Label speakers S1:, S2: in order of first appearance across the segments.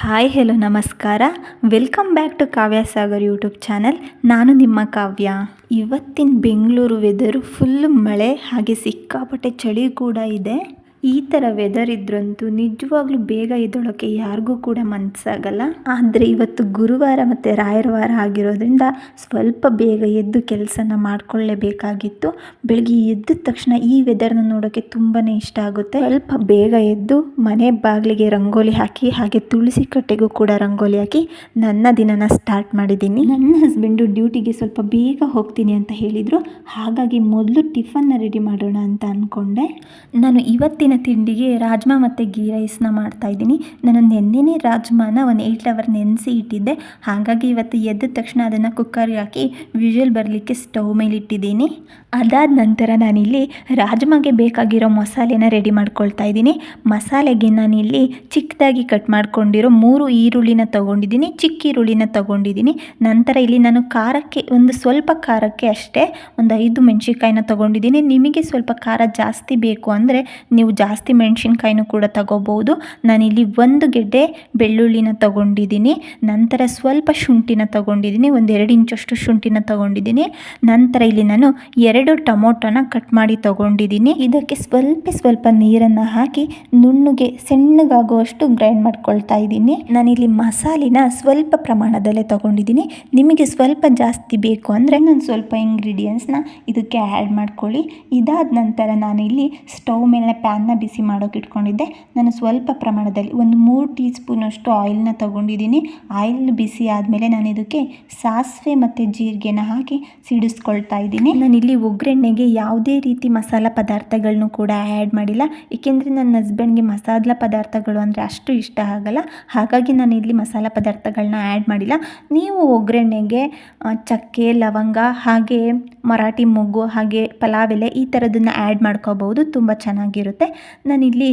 S1: Hi, hello, ನಮಸ್ಕಾರ. Welcome back to Kavya Sagar YouTube channel ನಾನು ನಿಮ್ಮ ಕಾವ್ಯ. ಇವತ್ತಿನ ಬೆಂಗಳೂರು ವೆದರು ಫುಲ್ ಮಳೆ, ಹಾಗೆ ಸಿಕ್ಕಾಪಟ್ಟೆ ಚಳಿ ಕೂಡ ಇದೆ. ಈ ಥರ ವೆದರ್ ಇದ್ರಂತೂ ನಿಜವಾಗ್ಲೂ ಬೇಗ ಎದ್ದೊಳಕ್ಕೆ ಯಾರಿಗೂ ಕೂಡ ಮನಸ್ಸಾಗಲ್ಲ ಆದರೆ ಇವತ್ತು ಗುರುವಾರ ಮತ್ತು ರಾಯರ ವಾರ ಆಗಿರೋದ್ರಿಂದ ಸ್ವಲ್ಪ ಬೇಗ ಎದ್ದು ಕೆಲಸನ ಮಾಡ್ಕೊಳ್ಳೇಬೇಕಾಗಿತ್ತು. ಬೆಳಗ್ಗೆ ಎದ್ದ ತಕ್ಷಣ ಈ ವೆದರ್ನ ನೋಡೋಕ್ಕೆ ತುಂಬಾ ಇಷ್ಟ ಆಗುತ್ತೆ. ಸ್ವಲ್ಪ ಬೇಗ ಎದ್ದು ಮನೆ ಬಾಗಿಲಿಗೆ ರಂಗೋಲಿ ಹಾಕಿ, ಹಾಗೆ ತುಳಸಿ ಕಟ್ಟೆಗೂ ಕೂಡ ರಂಗೋಲಿ ಹಾಕಿ ನನ್ನ ದಿನನ ಸ್ಟಾರ್ಟ್ ಮಾಡಿದ್ದೀನಿ. ನನ್ನ ಹಸ್ಬೆಂಡು ಡ್ಯೂಟಿಗೆ ಸ್ವಲ್ಪ ಬೇಗ ಹೋಗ್ತೀನಿ ಅಂತ ಹೇಳಿದರು. ಹಾಗಾಗಿ ಮೊದಲು ಟಿಫನ್ನ ರೆಡಿ ಮಾಡೋಣ ಅಂತ ಅಂದ್ಕೊಂಡೆ ನಾನು ಇವತ್ತಿನ ತಿಂಡಿಗೆ ರಾಜ್ಮಾ ಮತ್ತು ಗೀ ರೈಸ್ನ ಮಾಡ್ತಾಯಿದ್ದೀನಿ ನಾನು ನೆನ್ನೆನೇ ರಾಜ್ಮಾನ ಒಂದು ಏಯ್ಟ್ ಅವರ್ ನೆನೆಸಿ ಇಟ್ಟಿದ್ದೆ. ಹಾಗಾಗಿ ಇವತ್ತು ಎದ್ದ ತಕ್ಷಣ ಅದನ್ನು ಕುಕ್ಕರ್ಗೆ ಹಾಕಿ ವಿಜುವಲ್ ಬರಲಿಕ್ಕೆ ಸ್ಟವ್ ಮೇಲೆ ಇಟ್ಟಿದ್ದೀನಿ. ಅದಾದ ನಂತರ ನಾನಿಲ್ಲಿ ರಾಜ್ಮಾಗೆ ಬೇಕಾಗಿರೋ ಮಸಾಲೆನ ರೆಡಿ ಮಾಡ್ಕೊಳ್ತಾ ಇದ್ದೀನಿ. ಮಸಾಲೆಗೆ ನಾನಿಲ್ಲಿ ಚಿಕ್ಕದಾಗಿ ಕಟ್ ಮಾಡ್ಕೊಂಡಿರೋ ಮೂರು ಈರುಳ್ಳಿನ ತೊಗೊಂಡಿದ್ದೀನಿ. ಚಿಕ್ಕ ಈರುಳ್ಳಿನ ತೊಗೊಂಡಿದ್ದೀನಿ. ನಂತರ ಇಲ್ಲಿ ನಾನು ಖಾರಕ್ಕೆ ಒಂದು ಸ್ವಲ್ಪ ಖಾರಕ್ಕೆ ಅಷ್ಟೇ ಒಂದು ಐದು ಮೆಣಸಿನ್ಕಾಯಿನ ತೊಗೊಂಡಿದ್ದೀನಿ. ನಿಮಗೆ ಸ್ವಲ್ಪ ಖಾರ ಜಾಸ್ತಿ ಬೇಕು ಅಂದರೆ ನೀವು ಜಾಸ್ತಿ ಮೆಣಸಿನ್ಕಾಯಿನೂ ಕೂಡ ತಗೋಬೋದು. ನಾನಿಲ್ಲಿ ಒಂದು ಗೆಡ್ಡೆ ಬೆಳ್ಳುಳ್ಳಿನ ತಗೊಂಡಿದ್ದೀನಿ. ನಂತರ ಸ್ವಲ್ಪ ಶುಂಠಿನ ತಗೊಂಡಿದ್ದೀನಿ. ಒಂದು ಎರಡು ಇಂಚಷ್ಟು ಶುಂಠಿನ ತಗೊಂಡಿದ್ದೀನಿ. ನಂತರ ಇಲ್ಲಿ ನಾನು ಎರಡು ಟೊಮೊಟೊನ ಕಟ್ ಮಾಡಿ ತೊಗೊಂಡಿದ್ದೀನಿ. ಇದಕ್ಕೆ ಸ್ವಲ್ಪ ಸ್ವಲ್ಪ ನೀರನ್ನು ಹಾಕಿ ನುಣ್ಣಗೆ ಸಣ್ಣಗಾಗುವಷ್ಟು ಗ್ರೈಂಡ್ ಮಾಡ್ಕೊಳ್ತಾ ಇದ್ದೀನಿ. ನಾನಿಲ್ಲಿ ಮಸಾಲಿನ ಸ್ವಲ್ಪ ಪ್ರಮಾಣದಲ್ಲೇ ತೊಗೊಂಡಿದ್ದೀನಿ. ನಿಮಗೆ ಸ್ವಲ್ಪ ಜಾಸ್ತಿ ಬೇಕು ಅಂದರೆ ನಾನು ಸ್ವಲ್ಪ ಇಂಗ್ರೀಡಿಯೆಂಟ್ಸ್ನ ಇದಕ್ಕೆ ಆ್ಯಡ್ ಮಾಡ್ಕೊಳ್ಳಿ. ಇದಾದ ನಂತರ ನಾನಿಲ್ಲಿ ಸ್ಟವ್ ಮೇಲೆ ಪ್ಯಾನ್ನ ಬಿಸಿ ಮಾಡೋಕೆ ಇಟ್ಕೊಂಡಿದ್ದೆ. ನಾನು ಸ್ವಲ್ಪ ಪ್ರಮಾಣದಲ್ಲಿ ಒಂದು ಮೂರು ಟೀ ಸ್ಪೂನಷ್ಟು ಆಯಿಲ್ನ ತಗೊಂಡಿದ್ದೀನಿ. ಆಯಿಲ್ ಬಿಸಿ ಆದಮೇಲೆ ನಾನು ಇದಕ್ಕೆ ಸಾಸಿವೆ ಮತ್ತು ಜೀರಿಗೆನ ಹಾಕಿ ಸಿಡಿಸ್ಕೊಳ್ತಾ ಇದ್ದೀನಿ. ನಾನಿಲ್ಲಿ ಒಗ್ಗರಣೆಗೆ ಯಾವುದೇ ರೀತಿ ಮಸಾಲ ಪದಾರ್ಥಗಳನ್ನೂ ಕೂಡ ಆ್ಯಡ್ ಮಾಡಿಲ್ಲ. ಏಕೆಂದರೆ ನನ್ನ ಹಸ್ಬೆಂಡ್ಗೆ ಮಸಾಲ ಪದಾರ್ಥಗಳು ಅಂದರೆ ಅಷ್ಟು ಇಷ್ಟ ಆಗಲ್ಲ. ಹಾಗಾಗಿ ನಾನು ಇಲ್ಲಿ ಮಸಾಲ ಪದಾರ್ಥಗಳನ್ನ ಆ್ಯಡ್ ಮಾಡಿಲ್ಲ. ನೀವು ಒಗ್ಗರಣೆಗೆ ಚಕ್ಕೆ, ಲವಂಗ ಹಾಗೆ ಮರಾಠಿ ಮೊಗ್ಗು ಹಾಗೆ ಪಲಾವ್ ಎಲೆ ಈ ಥರದನ್ನು ಆ್ಯಡ್ ಮಾಡ್ಕೋಬೋದು. ತುಂಬ ಚೆನ್ನಾಗಿರುತ್ತೆ. ನಾನಿಲ್ಲಿ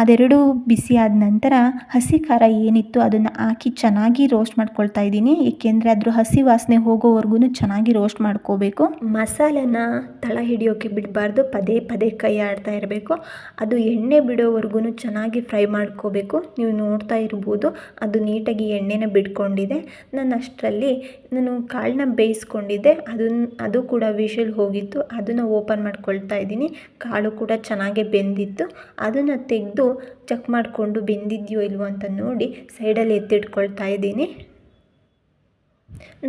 S1: ಅದೆರಡು ಬಿಸಿ ಆದ ನಂತರ ಹಸಿ ಖಾರ ಏನಿತ್ತು ಅದನ್ನು ಹಾಕಿ ಚೆನ್ನಾಗಿ ರೋಸ್ಟ್ ಮಾಡ್ಕೊಳ್ತಾ ಇದ್ದೀನಿ. ಏಕೆಂದರೆ ಅದ್ರ ಹಸಿ ವಾಸನೆ ಹೋಗೋವರೆಗೂ ಚೆನ್ನಾಗಿ ರೋಸ್ಟ್ ಮಾಡ್ಕೋಬೇಕು. ಮಸಾಲೆನ ತಳ ಹಿಡಿಯೋಕ್ಕೆ ಬಿಡಬಾರ್ದು. ಪದೇ ಪದೇ ಕೈ ಆಡ್ತಾ ಇರಬೇಕು. ಅದು ಎಣ್ಣೆ ಬಿಡೋವರೆಗೂ ಚೆನ್ನಾಗಿ ಫ್ರೈ ಮಾಡ್ಕೋಬೇಕು. ನೀವು ನೋಡ್ತಾ ಇರ್ಬೋದು, ಅದು ನೀಟಾಗಿ ಎಣ್ಣೆನ ಬಿಟ್ಕೊಂಡಿದೆ ನಾನು ಅಷ್ಟರಲ್ಲಿ ನಾನು ಕಾಳನ್ನ ಬೇಯಿಸ್ಕೊಂಡಿದ್ದೆ. ಅದನ್ನ ಅದು ಕೂಡ ವಿಷಲ್ ಹೋಗಿತ್ತು. ಅದನ್ನು ಓಪನ್ ಮಾಡ್ಕೊಳ್ತಾ ಇದ್ದೀನಿ. ಕಾಳು ಕೂಡ ಚೆನ್ನಾಗೇ ಬೆಂದಿತ್ತು. ಅದನ್ನು ತೆಗೆದು ಚೆಕ್ ಮಾಡಿಕೊಂಡು ಬೆಂದಿದೆಯೋ ಇಲ್ವೋ ಅಂತ ನೋಡಿ ಸೈಡಲ್ಲಿ ಎತ್ತಿಟ್ಕೊಳ್ತಾ ಇದ್ದೀನಿ.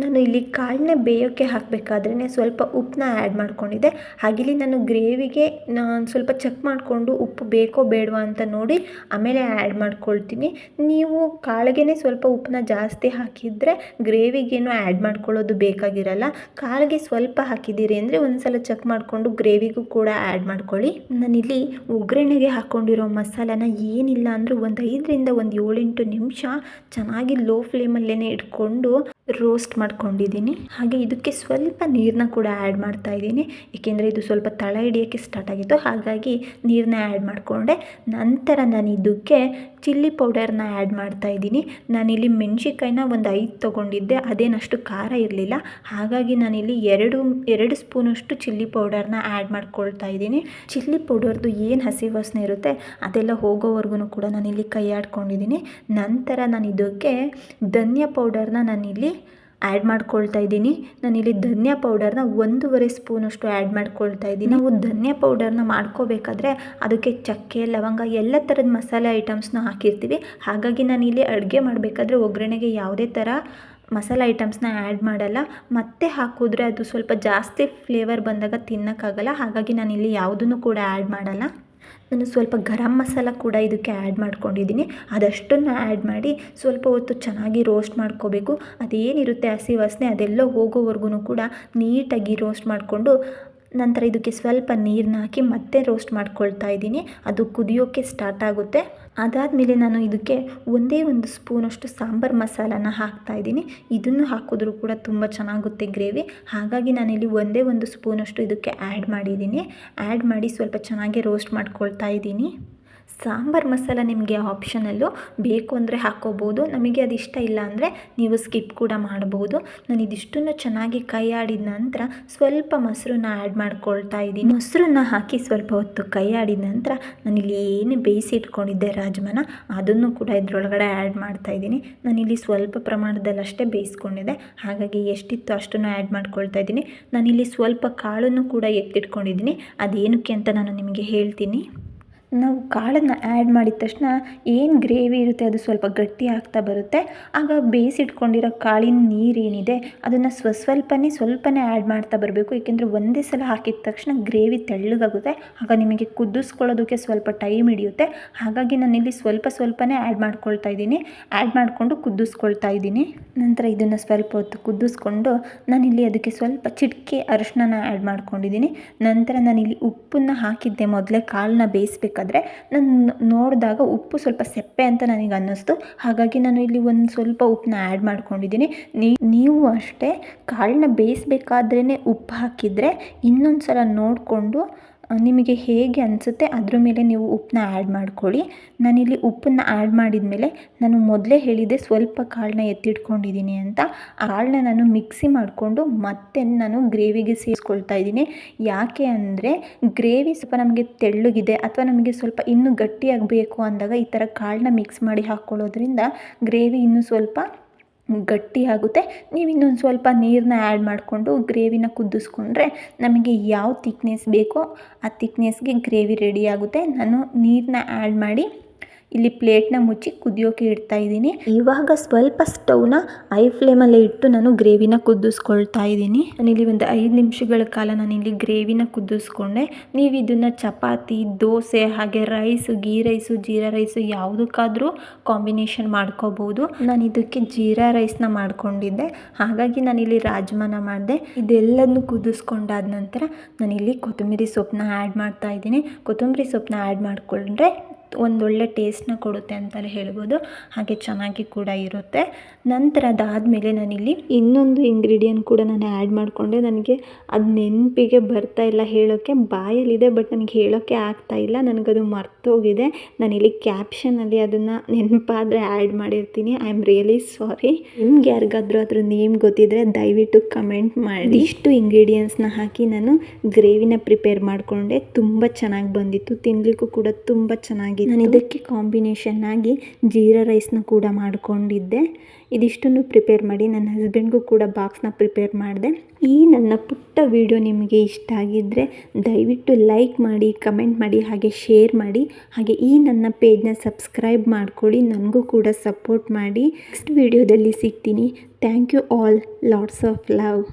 S1: ನಾನು ಇಲ್ಲಿ ಕಾಳನ್ನ ಬೇಯೋಕ್ಕೆ ಹಾಕಬೇಕಾದ್ರೆ ಸ್ವಲ್ಪ ಉಪ್ಪನ್ನ ಆ್ಯಡ್ ಮಾಡ್ಕೊಂಡಿದ್ದೆ. ಹಾಗಿಲ್ಲಿ ನಾನು ಗ್ರೇವಿಗೆ ನಾನು ಸ್ವಲ್ಪ ಚೆಕ್ ಮಾಡಿಕೊಂಡು ಉಪ್ಪು ಬೇಕೋ ಬೇಡವಾ ಅಂತ ನೋಡಿ ಆಮೇಲೆ ಆ್ಯಡ್ ಮಾಡ್ಕೊಳ್ತೀನಿ. ನೀವು ಕಾಳಿಗೆ ಸ್ವಲ್ಪ ಉಪ್ಪನ್ನ ಜಾಸ್ತಿ ಹಾಕಿದರೆ ಗ್ರೇವಿಗೇನು ಆ್ಯಡ್ ಮಾಡ್ಕೊಳ್ಳೋದು ಬೇಕಾಗಿರಲ್ಲ. ಕಾಳಿಗೆ ಸ್ವಲ್ಪ ಹಾಕಿದ್ದೀರಿ ಅಂದರೆ ಒಂದು ಸಲ ಚೆಕ್ ಮಾಡಿಕೊಂಡು ಗ್ರೇವಿಗೂ ಕೂಡ ಆ್ಯಡ್ ಮಾಡ್ಕೊಳ್ಳಿ. ನಾನಿಲ್ಲಿ ಒಗ್ಗರಣೆಗೆ ಹಾಕ್ಕೊಂಡಿರೋ ಮಸಾಲಾನ ಏನಿಲ್ಲ ಅಂದರೂ ಒಂದು ಐದರಿಂದ ಒಂದು ಏಳೆಂಟು ನಿಮಿಷ ಚೆನ್ನಾಗಿ ಲೋ ಫ್ಲೇಮಲ್ಲೇ ಇಟ್ಕೊಂಡು ರೋಸ್ಟ್ ಮಾಡ್ಕೊಂಡಿದ್ದೀನಿ. ಹಾಗೆ ಇದಕ್ಕೆ ಸ್ವಲ್ಪ ನೀರನ್ನ ಕೂಡ ಆ್ಯಡ್ ಮಾಡ್ತಾ ಇದ್ದೀನಿ. ಏಕೆಂದರೆ ಇದು ಸ್ವಲ್ಪ ತಳ ಹಿಡಿಯೋಕ್ಕೆ ಸ್ಟಾರ್ಟ್ ಆಗಿತ್ತು. ಹಾಗಾಗಿ ನೀರನ್ನ ಆ್ಯಡ್ ಮಾಡಿಕೊಂಡೆ. ನಂತರ ನಾನು ಇದಕ್ಕೆ ಚಿಲ್ಲಿ ಪೌಡರ್ನ ಆ್ಯಡ್ ಮಾಡ್ತಾ ಇದ್ದೀನಿ. ನಾನಿಲ್ಲಿ ಮೆಣಸಿನ್ಕಾಯಿನ ಒಂದು ಐದು ತೊಗೊಂಡಿದ್ದೆ. ಅದೇನಷ್ಟು ಖಾರ ಇರಲಿಲ್ಲ. ಹಾಗಾಗಿ ನಾನಿಲ್ಲಿ ಎರಡು ಎರಡು ಸ್ಪೂನಷ್ಟು ಚಿಲ್ಲಿ ಪೌಡರ್ನ ಆ್ಯಡ್ ಮಾಡ್ಕೊಳ್ತಾ ಇದ್ದೀನಿ. ಚಿಲ್ಲಿ ಪೌಡರ್ದು ಏನು ಹಸಿ ವಾಸನೆ ಇರುತ್ತೆ ಅದೆಲ್ಲ ಹೋಗೋವರೆಗೂ ಕೂಡ ನಾನಿಲ್ಲಿ ಕೈ ಆಡ್ಕೊಂಡಿದ್ದೀನಿ ನಂತರ ನಾನು ಇದಕ್ಕೆ ಧನಿಯಾ ಪೌಡರ್ನ ನಾನಿಲ್ಲಿ ಆ್ಯಡ್ ಮಾಡ್ಕೊಳ್ತಾ ಇದ್ದೀನಿ. ನಾನಿಲ್ಲಿ ಧನಿಯಾ ಪೌಡರ್ನ ಒಂದೂವರೆ ಸ್ಪೂನಷ್ಟು ಆ್ಯಡ್ ಮಾಡ್ಕೊಳ್ತಾ ಇದ್ದೀನಿ. ನಾವು ಧನಿಯಾ ಪೌಡರ್ನ ಮಾಡ್ಕೋಬೇಕಾದ್ರೆ ಅದಕ್ಕೆ ಚಕ್ಕೆ, ಲವಂಗ ಎಲ್ಲ ಥರದ ಮಸಾಲೆ ಐಟಮ್ಸ್ನ ಹಾಕಿರ್ತೀವಿ. ಹಾಗಾಗಿ ನಾನಿಲ್ಲಿ ಅಡುಗೆ ಮಾಡಬೇಕಾದ್ರೆ ಒಗ್ಗರಣೆಗೆ ಯಾವುದೇ ಥರ ಮಸಾಲೆ ಐಟಮ್ಸ್ನ ಆ್ಯಡ್ ಮಾಡಲ್ಲ. ಮತ್ತೆ ಹಾಕಿದ್ರೆ ಅದು ಸ್ವಲ್ಪ ಜಾಸ್ತಿ ಫ್ಲೇವರ್ ಬಂದಾಗ ತಿನ್ನೋಕ್ಕಾಗಲ್ಲ. ಹಾಗಾಗಿ ನಾನಿಲ್ಲಿ ಯಾವುದನ್ನು ಕೂಡ ಆ್ಯಡ್ ಮಾಡಲ್ಲ. ನಾನು ಸ್ವಲ್ಪ ಗರಂ ಮಸಾಲ ಕೂಡ ಇದಕ್ಕೆ ಆ್ಯಡ್ ಮಾಡ್ಕೊಂಡಿದ್ದೀನಿ. ಅದಷ್ಟನ್ನು ಆ್ಯಡ್ ಮಾಡಿ ಸ್ವಲ್ಪ ಹೊತ್ತು ಚೆನ್ನಾಗಿ ರೋಸ್ಟ್ ಮಾಡ್ಕೋಬೇಕು. ಅದೇನಿರುತ್ತೆ ಹಸಿ ವಾಸನೆ ಅದೆಲ್ಲ ಹೋಗೋವರೆಗೂ ಕೂಡ ನೀಟಾಗಿ ರೋಸ್ಟ್ ಮಾಡಿಕೊಂಡು ನಂತರ ಇದಕ್ಕೆ ಸ್ವಲ್ಪ ನೀರನ್ನ ಹಾಕಿ ಮತ್ತೆ ರೋಸ್ಟ್ ಮಾಡ್ಕೊಳ್ತಾ ಇದ್ದೀನಿ. ಅದು ಕುದಿಯೋಕ್ಕೆ ಸ್ಟಾರ್ಟ್ ಆಗುತ್ತೆ. ಅದಾದಮೇಲೆ ನಾನು ಇದಕ್ಕೆ ಒಂದೇ ಒಂದು ಸ್ಪೂನಷ್ಟು ಸಾಂಬಾರು ಮಸಾಲಾನ ಹಾಕ್ತಾ ಇದ್ದೀನಿ. ಇದನ್ನು ಹಾಕಿದ್ರೂ ಕೂಡ ತುಂಬ ಚೆನ್ನಾಗುತ್ತೆ ಗ್ರೇವಿ. ಹಾಗಾಗಿ ನಾನಿಲ್ಲಿ ಒಂದೇ ಒಂದು ಸ್ಪೂನಷ್ಟು ಇದಕ್ಕೆ ಆ್ಯಡ್ ಮಾಡಿದ್ದೀನಿ. ಆ್ಯಡ್ ಮಾಡಿ ಸ್ವಲ್ಪ ಚೆನ್ನಾಗಿ ರೋಸ್ಟ್ ಮಾಡ್ಕೊಳ್ತಾ ಇದ್ದೀನಿ. ಸಾಂಬಾರ್ ಮಸಾಲ ನಿಮಗೆ ಆಪ್ಷನಲ್ಲೂ ಬೇಕು ಅಂದರೆ ಹಾಕ್ಕೋಬೋದು. ನಮಗೆ ಅದು ಇಷ್ಟ ಇಲ್ಲ ಅಂದರೆ ನೀವು ಸ್ಕಿಪ್ ಕೂಡ ಮಾಡ್ಬೋದು. ನಾನು ಇದಿಷ್ಟನ್ನು ಚೆನ್ನಾಗಿ ಕೈ ಆಡಿದ ನಂತರ ಸ್ವಲ್ಪ ಮೊಸರನ್ನ ಆ್ಯಡ್ ಮಾಡ್ಕೊಳ್ತಾ ಇದ್ದೀನಿ. ಮೊಸರನ್ನ ಹಾಕಿ ಸ್ವಲ್ಪ ಹೊತ್ತು ಕೈ ಆಡಿದ ನಂತರ ನಾನಿಲ್ಲಿ ಏನು ಬೇಯಿಸಿ ಇಟ್ಕೊಂಡಿದ್ದೆ ರಾಜ್ಮನ, ಅದನ್ನು ಕೂಡ ಇದರೊಳಗಡೆ ಆ್ಯಡ್ ಮಾಡ್ತಾ ಇದ್ದೀನಿ. ನಾನಿಲ್ಲಿ ಸ್ವಲ್ಪ ಪ್ರಮಾಣದಲ್ಲಿ ಅಷ್ಟೇ ಬೇಯಿಸ್ಕೊಂಡಿದ್ದೆ. ಹಾಗಾಗಿ ಎಷ್ಟಿತ್ತು ಅಷ್ಟನ್ನು ಆ್ಯಡ್ ಮಾಡ್ಕೊಳ್ತಾ ಇದ್ದೀನಿ. ನಾನಿಲ್ಲಿ ಸ್ವಲ್ಪ ಕಾಳನ್ನು ಕೂಡ ಎತ್ತಿಟ್ಕೊಂಡಿದ್ದೀನಿ. ಅದೇನಕ್ಕೆ ಅಂತ ನಾನು ನಿಮಗೆ ಹೇಳ್ತೀನಿ. ನಾವು ಕಾಳನ್ನು ಆ್ಯಡ್ ಮಾಡಿದ ತಕ್ಷಣ ಏನು ಗ್ರೇವಿ ಇರುತ್ತೆ ಅದು ಸ್ವಲ್ಪ ಗಟ್ಟಿ ಆಗ್ತಾ ಬರುತ್ತೆ. ಆಗ ಬೇಯಿಸಿಟ್ಕೊಂಡಿರೋ ಕಾಳಿನ ನೀರೇನಿದೆ, ಅದನ್ನು ಸ್ವ, ಸ್ವಲ್ಪನೇ ಸ್ವಲ್ಪನೇ ಆ್ಯಡ್ ಮಾಡ್ತಾ ಬರಬೇಕು. ಏಕೆಂದರೆ ಒಂದೇ ಸಲ ಹಾಕಿದ ತಕ್ಷಣ ಗ್ರೇವಿ ತೆಳ್ಳಗಾಗುತ್ತೆ. ಆಗ ನಿಮಗೆ ಕುದಿಸ್ಕೊಳ್ಳೋದಕ್ಕೆ ಸ್ವಲ್ಪ ಟೈಮ್ ಹಿಡಿಯುತ್ತೆ. ಹಾಗಾಗಿ ನಾನಿಲ್ಲಿ ಸ್ವಲ್ಪ, ಸ್ವಲ್ಪನೇ ಆ್ಯಡ್ ಮಾಡ್ಕೊಳ್ತಾ ಇದ್ದೀನಿ. ಆ್ಯಡ್ ಮಾಡಿಕೊಂಡು ಕುದಿಸ್ಕೊಳ್ತಾ ಇದ್ದೀನಿ. ನಂತರ ಇದನ್ನು ಸ್ವಲ್ಪ ಹೊತ್ತು ಕುದಿಸ್ಕೊಂಡು ನಾನಿಲ್ಲಿ ಅದಕ್ಕೆ ಸ್ವಲ್ಪ ಚಿಟಿಕೆ ಅರಿಶಿನ ಆ್ಯಡ್ ಮಾಡ್ಕೊಂಡಿದ್ದೀನಿ. ನಂತರ ನಾನಿಲ್ಲಿ ಉಪ್ಪನ್ನು ಹಾಕಿದ್ದೆ ಮೊದಲೇ ಕಾಳನ್ನ ಬೇಯಿಸ್ಬೇಕು ಬೇಕಾದರೆ ನಾನು ನೋಡಿದಾಗ ಉಪ್ಪು ಸ್ವಲ್ಪ ಸೆಪ್ಪೆ ಅಂತ ನನಗೆ ಅನ್ನಿಸ್ತು. ಹಾಗಾಗಿ ನಾನು ಇಲ್ಲಿ ಒಂದು ಸ್ವಲ್ಪ ಉಪ್ಪನ್ನ ಆ್ಯಡ್ ಮಾಡ್ಕೊಂಡಿದ್ದೀನಿ. ನೀವು ಅಷ್ಟೇ ಕಾಳನ್ನ ಬೇಯಿಸ್ಬೇಕಾದ್ರೇ ಉಪ್ಪು ಹಾಕಿದರೆ ಇನ್ನೊಂದು ಸಲ ನೋಡಿಕೊಂಡು ನಿಮಗೆ ಹೇಗೆ ಅನಿಸುತ್ತೆ ಅದ್ರ ಮೇಲೆ ನೀವು ಉಪ್ಪನ್ನ ಆ್ಯಡ್ ಮಾಡ್ಕೊಳ್ಳಿ. ನಾನಿಲ್ಲಿ ಉಪ್ಪನ್ನು ಆ್ಯಡ್ ಮಾಡಿದ ಮೇಲೆ ನಾನು ಮೊದಲೇ ಹೇಳಿದ್ದೆ ಸ್ವಲ್ಪ ಕಾಳನ್ನ ಎತ್ತಿಟ್ಕೊಂಡಿದ್ದೀನಿ ಅಂತ. ಕಾಳನ್ನ ನಾನು ಮಿಕ್ಸಿ ಮಾಡಿಕೊಂಡು ಮತ್ತೆ ನಾನು ಗ್ರೇವಿಗೆ ಸೇರಿಸ್ಕೊಳ್ತಾ ಇದ್ದೀನಿ. ಯಾಕೆ ಅಂದರೆ ಗ್ರೇವಿ ಸ್ವಲ್ಪ ನಮಗೆ ತೆಳ್ಳಗಿದೆ ಅಥವಾ ನಮಗೆ ಸ್ವಲ್ಪ ಇನ್ನೂ ಗಟ್ಟಿಯಾಗಬೇಕು ಅಂದಾಗ ಈ ಥರ ಕಾಳನ್ನ ಮಿಕ್ಸ್ ಮಾಡಿ ಹಾಕ್ಕೊಳ್ಳೋದ್ರಿಂದ ಗ್ರೇವಿ ಇನ್ನೂ ಸ್ವಲ್ಪ ಗಟ್ಟಿಯಾಗುತ್ತೆ ನೀವು ಇನ್ನೊಂದು ಸ್ವಲ್ಪ ನೀರನ್ನ ಆ್ಯಡ್ ಮಾಡಿಕೊಂಡು ಗ್ರೇವಿನ ಕುದಿಸ್ಕೊಂಡ್ರೆ ನಮಗೆ ಯಾವ ತಿಕ್ನೆಸ್ ಬೇಕೋ ಆ ತಿಕ್ನೆಸ್ಗೆ ಗ್ರೇವಿ ರೆಡಿ ಆಗುತ್ತೆ. ನಾನು ನೀರನ್ನ ಆ್ಯಡ್ ಮಾಡಿ ಇಲ್ಲಿ ಪ್ಲೇಟ್ನ ಮುಚ್ಚಿ ಕುದಿಯೋಕೆ ಇಡ್ತಾ ಇದ್ದೀನಿ. ಇವಾಗ ಸ್ವಲ್ಪ ಸ್ಟವ್ನ ಐ ಫ್ಲೇಮಲ್ಲೇ ಇಟ್ಟು ನಾನು ಗ್ರೇವಿನ ಕುದಿಸ್ಕೊಳ್ತಾ ಇದ್ದೀನಿ. ನಾನಿಲ್ಲಿ ಒಂದು ಐದು ನಿಮಿಷಗಳ ಕಾಲ ನಾನಿಲ್ಲಿ ಗ್ರೇವಿನ ಕುದಿಸ್ಕೊಂಡೆ. ನೀವು ಇದನ್ನು ಚಪಾತಿ, ದೋಸೆ, ಹಾಗೆ rice, ghee rice, jeera rice ಯಾವುದಕ್ಕಾದರೂ combination ಮಾಡ್ಕೋಬಹುದು ನಾನು ಇದಕ್ಕೆ ಜೀರಾ ರೈಸ್ನ ಮಾಡ್ಕೊಂಡಿದ್ದೆ. ಹಾಗಾಗಿ ನಾನಿಲ್ಲಿ ರಾಜ್ಮಾನ ಮಾಡಿದೆ. ಇದೆಲ್ಲದನ್ನು ಕುದಿಸ್ಕೊಂಡಾದ ನಂತರ ನಾನಿಲ್ಲಿ ಕೊತ್ತಂಬರಿ ಸೊಪ್ಪನ್ನ ಆ್ಯಡ್ ಮಾಡ್ತಾ ಇದ್ದೀನಿ. ಕೊತ್ತಂಬರಿ ಸೊಪ್ಪನ್ನ ಆ್ಯಡ್ ಮಾಡಿಕೊಂಡ್ರೆ ಒಂದೊಳ್ಳೆ ಟೇಸ್ಟ್ನ ಕೊಡುತ್ತೆ ಅಂತಲೇ ಹೇಳ್ಬೋದು. ಹಾಗೆ ಚೆನ್ನಾಗಿ ಕೂಡ ಇರುತ್ತೆ. ನಂತರ ಅದಾದಮೇಲೆ ನಾನಿಲ್ಲಿ ಇನ್ನೊಂದು ಇಂಗ್ರೀಡಿಯೆಂಟ್ ಕೂಡ ನಾನು ಆ್ಯಡ್ ಮಾಡಿಕೊಂಡೆ. ನನಗೆ ಅದು ನೆನಪಿಗೆ ಬರ್ತಾ ಇಲ್ಲ ಹೇಳೋಕ್ಕೆ ಬಾಯಲ್ಲಿದೆ ಬಟ್ ನನಗೆ ಹೇಳೋಕ್ಕೆ ಆಗ್ತಾ ಇಲ್ಲ. ನನಗದು ಮರ್ತೋಗಿದೆ. ನಾನಿಲ್ಲಿ ಕ್ಯಾಪ್ಷನಲ್ಲಿ ಅದನ್ನು ನೆನಪಾದರೆ ಆ್ಯಡ್ ಮಾಡಿರ್ತೀನಿ. ಐ ಆಮ್ ರಿಯಲಿ ಸಾರಿ ನಿಮ್ಗೆ ಯಾರಿಗಾದ್ರೂ ಅದ್ರ ನೇಮ್ ಗೊತ್ತಿದ್ರೆ ದಯವಿಟ್ಟು ಕಮೆಂಟ್ ಮಾಡಿ. ಇಷ್ಟು ಇಂಗ್ರೀಡಿಯೆಂಟ್ಸ್ನ ಹಾಕಿ ನಾನು ಗ್ರೇವಿನ ಪ್ರಿಪೇರ್ ಮಾಡಿಕೊಂಡೆ. ತುಂಬ ಚೆನ್ನಾಗಿ ಬಂದಿತ್ತು. ತಿನ್ನಲಿಕ್ಕೂ ಕೂಡ ತುಂಬ ಚೆನ್ನಾಗಿ ನಾನು ಇದಕ್ಕೆ ಕಾಂಬಿನೇಷನ್ ಆಗಿ ಜೀರಾ ರೈಸ್ನ ಕೂಡ ಮಾಡಿಕೊಂಡಿದ್ದೆ. ಇದಿಷ್ಟನ್ನು ಪ್ರಿಪೇರ್ ಮಾಡಿ ನನ್ನ ಹಸ್ಬೆಂಡ್ಗೂ ಕೂಡ ಬಾಕ್ಸ್ನ ಪ್ರಿಪೇರ್ ಮಾಡಿದೆ. ಈ ನನ್ನ ಪುಟ್ಟ ವಿಡಿಯೋ ನಿಮಗೆ ಇಷ್ಟ ಆಗಿದ್ದರೆ ದಯವಿಟ್ಟು ಲೈಕ್ ಮಾಡಿ ಕಮೆಂಟ್ ಮಾಡಿ, ಹಾಗೆ ಶೇರ್ ಮಾಡಿ, ಹಾಗೆ ಈ ನನ್ನ ಪೇಜ್ನ ಸಬ್ಸ್ಕ್ರೈಬ್ ಮಾಡ್ಕೊಳ್ಳಿ, ನನಗೂ ಕೂಡ ಸಪೋರ್ಟ್ ಮಾಡಿ. ನೆಕ್ಸ್ಟ್ ವಿಡಿಯೋದಲ್ಲಿ ಸಿಗ್ತೀನಿ. Thank you all lots of love